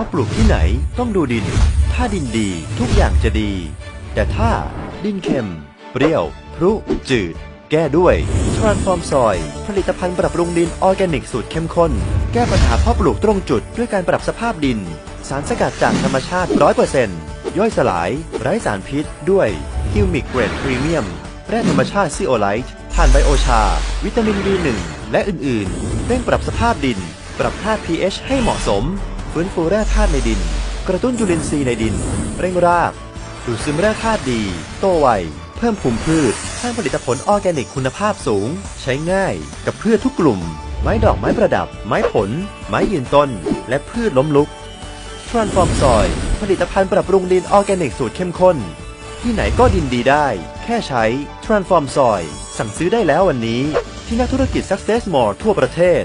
ราะปลูกที่ไหนต้องดูดิน ถ้าดินดีทุกอย่างจะดี แต่ถ้าดินเค็ม เปรี้ยว พรุ จืด แก้ด้วย Transform Soil ผลิตภัณฑ์ปรับปรุงดินออร์แกนิกสูตรเข้มข้น แก้ปัญหาเพาะปลูกตรงจุดด้วยการปรับสภาพดิน สารสกัดจากธรรมชาติ 100%ย่อยสลาย ไร้สารพิษ ด้วยฮิวมิกเกรดพรีเมียมแร่ธรรมชาติซีโอไลท์ผ่านไบโอชา วิตามิน B1 และอื่น ๆเร่งปรับสภาพดิน ปรับค่า pH ให้เหมาะสม ฟื้นฟูแร่ธาตุในดิน กระตุ้นจุลินทรีย์ในดิน เร่งราก ดูดซึมแร่ธาตุดี โตไว เพิ่มภูมิพืช สร้างผลิตผลออร์แกนิกคุณภาพสูง ใช้ง่าย กับพืชทุกกลุ่ม ไม้ดอกไม้ประดับ ไม้ผล ไม้ยืนต้น และพืชล้มลุก Transform Soil ผลิตภัณฑ์ปรับปรุงดินออร์แกนิกสูตรเข้มข้น ที่ไหนก็ดินดีได้ แค่ใช้ Transform Soil สั่งซื้อได้แล้ววันนี้ ที่นักธุรกิจ Success Mall ทั่วประเทศ